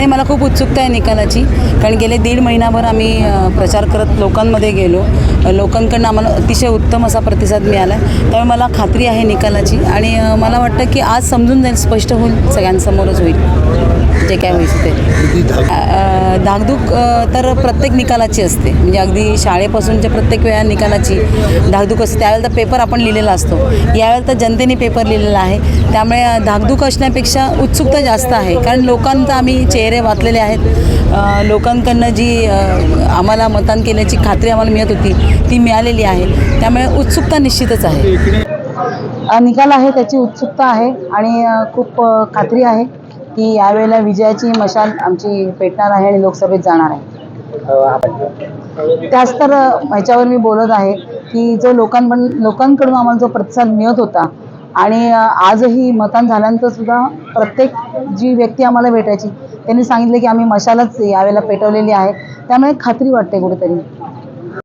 नाही मला खूप उत्सुकता आहे निकालाची. कारण गेले दीड महिनाभर आम्ही प्रचार करत लोकांमध्ये गेलो. लोकांकडनं आम्हाला अतिशय उत्तम असा प्रतिसाद मिळाला. त्यामुळे मला खात्री आहे निकालाची. आणि मला वाटतं की आज समजून जाईल स्पष्ट होईल सगळ्यांसमोरच होईल. जे काय होईल ते अ, धाकधूक तर प्रत्येक निकालाची असते. म्हणजे अगदी शाळेपासूनच्या प्रत्येक वेळा निकालाची धाकधूक असते. त्यावेळेला तर पेपर आपण लिहिलेला असतो. यावेळेला तर जनतेने पेपर लिहिलेला आहे. त्यामुळे धाकधूक असण्यापेक्षा उत्सुकता जास्त आहे. कारण लोकांचा आम्ही चेहरे वाचलेले आहेत. लोकांकडनं जी आम्हाला मतदान केल्याची खात्री आम्हाला मिळत होती ती मिळालेली आहे. त्यामुळे उत्सुकता निश्चितच आहे. निकाल आहे त्याची उत्सुकता आहे आणि खूप खात्री आहे. की यावेळेला विजयाची मशाल आमची पेटणार आहे आणि लोकसभेत जाणार आहे. त्याच तर ह्याच्यावर मी बोलत आहे की जो लोकांपण लोकांकडून आम्हाला जो प्रतिसाद मिळत होता आणि आजही मतदान झाल्यानंतर सुद्धा प्रत्येक जी व्यक्ती आम्हाला भेटायची त्यांनी सांगितलं की आम्ही मशालच यावेळेला पेटवलेली आहे. त्यामुळे खात्री वाटते कुठेतरी.